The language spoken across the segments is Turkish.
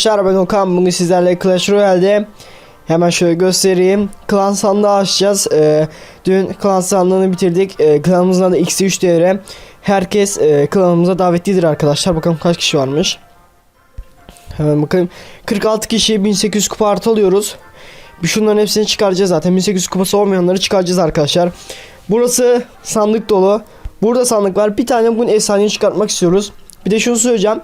Arkadaşlar ben Okan bugün sizlerle Clash Royale'de hemen şöyle göstereyim. Klan sandığı açacağız. Ee, dün klan sandığını bitirdik. Ee, klanımızın adı X3 DR. Herkes e, klanımıza davetlidir arkadaşlar. Bakalım kaç kişi varmış. Hemen bakalım. 46 kişiye 1800 kupa artı alıyoruz. Bir şunların hepsini çıkaracağız zaten. 1800 kupası olmayanları çıkaracağız arkadaşlar. Burası sandık dolu. Burada sandık var. Bir tane bugün efsaneyi çıkartmak istiyoruz. Bir de şunu söyleyeceğim.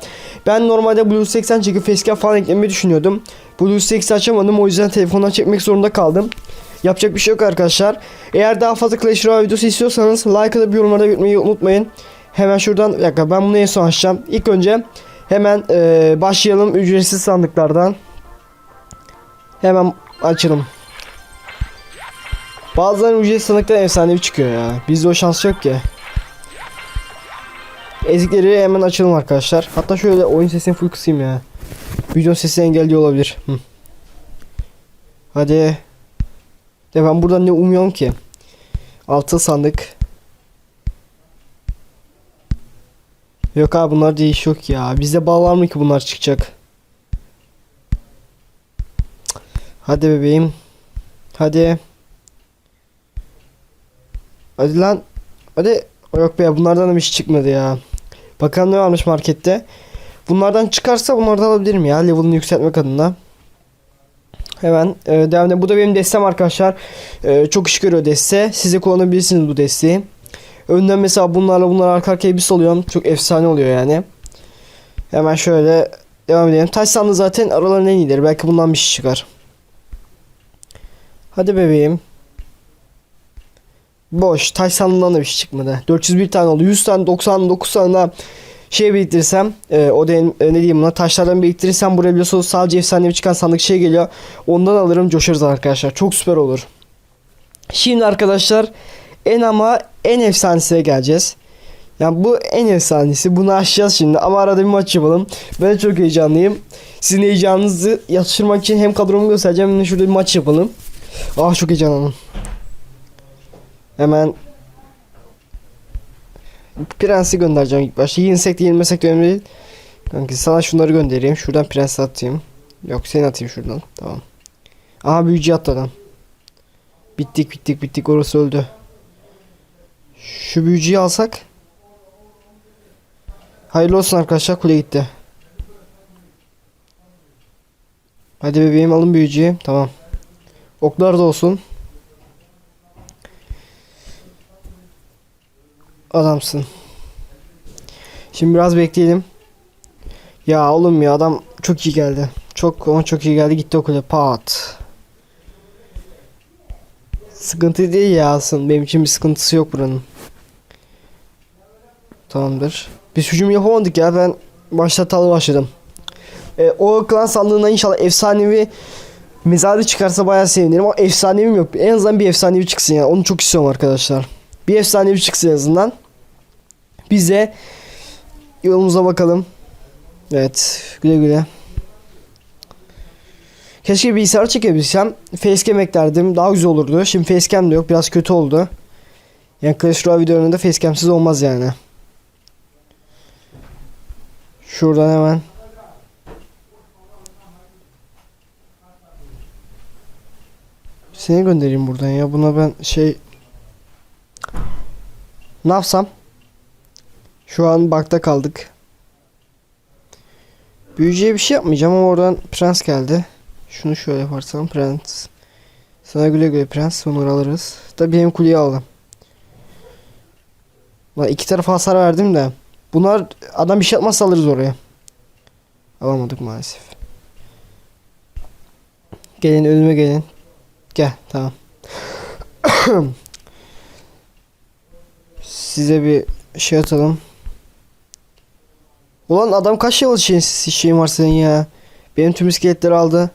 Ben normalde Blue 80 çekip facecam falan eklemeyi düşünüyordum. Blue 80 açamadım. O yüzden telefondan çekmek zorunda kaldım. Yapacak bir şey yok arkadaşlar. Eğer daha fazla Clash Royale videosu istiyorsanız like atıp yorumlarda belirtmeyi unutmayın. Hemen şuradan bir dakika ben bunu en son açacağım. İlk önce hemen eee, başlayalım ücretsiz sandıklardan. Hemen açalım. Bazıları ücretsiz sandıktan efsanevi çıkıyor ya. Bizde o şans yok ki. Ezikleri hemen açalım arkadaşlar. Hatta şöyle oyun sesini full kısayım ya. Video sesi engelliyor olabilir. Hı. Hadi. De ben buradan ne umuyorum ki? Altı sandık. Yok abi bunlar değiş yok ya. Bizde bal var mı ki bunlar çıkacak? Hadi bebeğim. Hadi. Hadi lan. Hadi. Yok be bunlardan da bir şey çıkmadı ya. Bakalım ne varmış markette. Bunlardan çıkarsa bunlardan alabilirim ya level'ını yükseltmek adına. Hemen e, devam edelim. Bu da benim destem arkadaşlar. E, çok iş görüyor deste. Siz de kullanabilirsiniz bu desteği. Önden mesela bunlarla bunları arka arkaya bir salıyorum. Çok efsane oluyor yani. Hemen şöyle devam edelim. Taş sandığı zaten aralarının en iyileri. Belki bundan bir şey çıkar. Hadi bebeğim. Boş. Taş sandığından da bir şey çıkmadı. 401 tane oldu. 100 tane 99 tane daha şey biriktirirsem e, o da en- e, ne diyeyim buna taşlardan biriktirirsem buraya biliyorsunuz sadece efsanevi çıkan sandık şey geliyor. Ondan alırım coşarız arkadaşlar. Çok süper olur. Şimdi arkadaşlar en ama en efsanesine geleceğiz. Yani bu en efsanesi. Bunu aşacağız şimdi ama arada bir maç yapalım. Ben çok heyecanlıyım. Sizin heyecanınızı yatıştırmak için hem kadromu göstereceğim hem de şurada bir maç yapalım. Ah çok heyecanlandım. Hemen Prensi göndereceğim ilk başta. Yensek de yenmesek de önemli değil. Kanki sana şunları göndereyim. Şuradan prens atayım. Yok seni atayım şuradan. Tamam. Aha büyücü attı adam. Bittik bittik bittik orası öldü. Şu büyücüyü alsak. Hayırlı olsun arkadaşlar kule gitti. Hadi bebeğim alın büyücüyü. Tamam. Oklar da olsun. Adamsın. Şimdi biraz bekleyelim. Ya oğlum ya adam çok iyi geldi. Çok ama çok iyi geldi gitti okula pat. Sıkıntı değil ya aslında benim için bir sıkıntısı yok buranın. Tamamdır. Biz hücum yapamadık ya ben başlatalı başladım. Ee, o klan sandığından inşallah efsanevi mezarı çıkarsa bayağı sevinirim ama efsanevim yok. En azından bir efsanevi çıksın ya. Onu çok istiyorum arkadaşlar. Bir efsanevi çıksın en azından. Biz de yolumuza bakalım. Evet. Güle güle. Keşke bilgisayar çekebilsem. Facecam eklerdim. Daha güzel olurdu. Şimdi facecam de yok. Biraz kötü oldu. Yani Clash Royale videolarında facecamsiz olmaz yani. Şuradan hemen. Seni göndereyim buradan ya. Buna ben şey... Ne yapsam? Şu an bakta kaldık. Büyücüye bir şey yapmayacağım ama oradan prens geldi. Şunu şöyle yaparsam prens. Sana güle güle prens. Onları alırız. Tabii hem kuleyi aldım. Lan iki tarafa hasar verdim de. Bunlar adam bir şey yapmazsa alırız oraya. Alamadık maalesef. Gelin önüme gelin. Gel tamam. Size bir şey atalım. Ulan adam kaç yıl şeyin, şeyin var senin ya. Benim tüm iskeletleri aldı.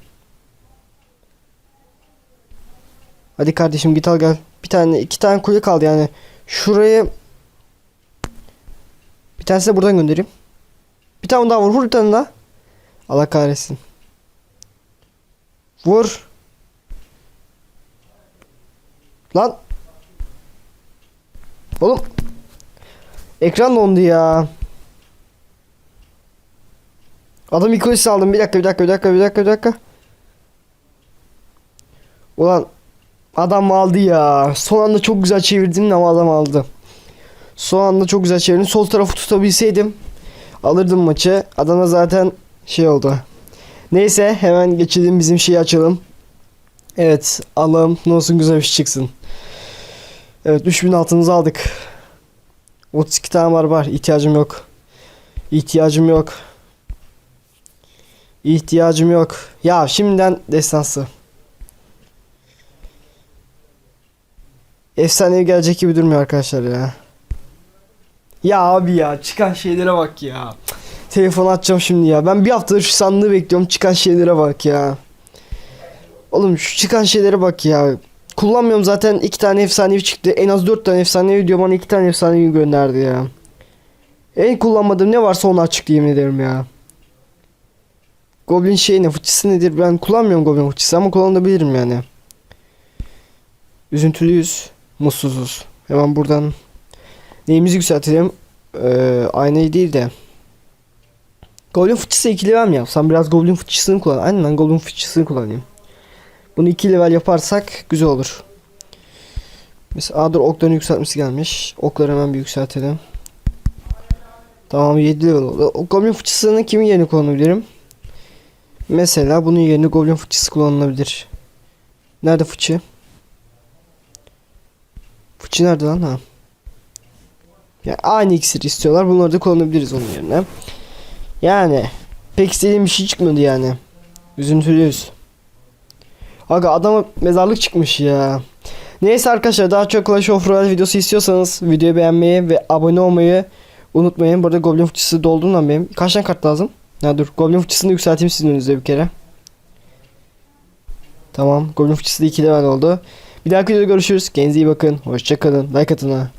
Hadi kardeşim git al gel. Bir tane iki tane kule kaldı yani. Şurayı bir tanesi de buradan göndereyim. Bir tane daha vur. Vur bir tane daha. Allah kahretsin. Vur. Lan. Oğlum. Ekran dondu ya. Adam ilk ultisi aldım. Bir dakika bir dakika bir dakika bir dakika bir dakika. Ulan adam aldı ya. Son anda çok güzel çevirdim ama adam aldı. Son anda çok güzel çevirdim. Sol tarafı tutabilseydim alırdım maçı. Adama zaten şey oldu. Neyse hemen geçelim bizim şeyi açalım. Evet Allah'ım ne olsun güzel bir şey çıksın. Evet 3000 altınızı aldık. 32 tane var var ihtiyacım yok. İhtiyacım yok. İhtiyacım yok. Ya şimdiden destansı. Efsanevi gelecek gibi durmuyor arkadaşlar ya. Ya abi ya çıkan şeylere bak ya. Telefon açacağım şimdi ya. Ben bir haftadır şu sandığı bekliyorum. Çıkan şeylere bak ya. Oğlum şu çıkan şeylere bak ya. Kullanmıyorum zaten iki tane efsanevi çıktı. En az dört tane efsanevi diyor bana iki tane efsanevi gönderdi ya. En kullanmadığım ne varsa onlar çıktı yemin ederim ya. Goblin şey ne fıçısı nedir ben kullanmıyorum Goblin fıçısı ama kullanabilirim yani. Üzüntülüyüz, mutsuzuz. Hemen buradan neyimizi yükseltelim. Ee, aynayı değil de. Goblin fıçısı 2 level mi yapsam? Biraz Goblin fıçısını kullan. Aynen lan Goblin fıçısını kullanayım. Bunu 2 level yaparsak güzel olur. Mesela aa, dur okların yükseltmesi gelmiş. Okları hemen bir yükseltelim. Tamam 7 level oldu. Goblin fıçısını kimin yerine kullanabilirim? Mesela bunun yerine Goblin fıçısı kullanılabilir. Nerede fıçı? Fıçı nerede lan ha? Ya aynı iksir istiyorlar. Bunları da kullanabiliriz onun yerine. Yani pek istediğim bir şey çıkmadı yani. Üzüntülüyüz. Aga adama mezarlık çıkmış ya. Neyse arkadaşlar daha çok Clash of Royale videosu istiyorsanız videoyu beğenmeyi ve abone olmayı unutmayın. Burada Goblin fıçısı doldu lan benim. Kaç tane kart lazım? Ha dur Goblin fıçısını yükselteyim sizin önünüze bir kere. Tamam Goblin fıçısı da 2 level oldu. Bir dahaki videoda görüşürüz. Kendinize iyi bakın. Hoşçakalın. Like atın ha.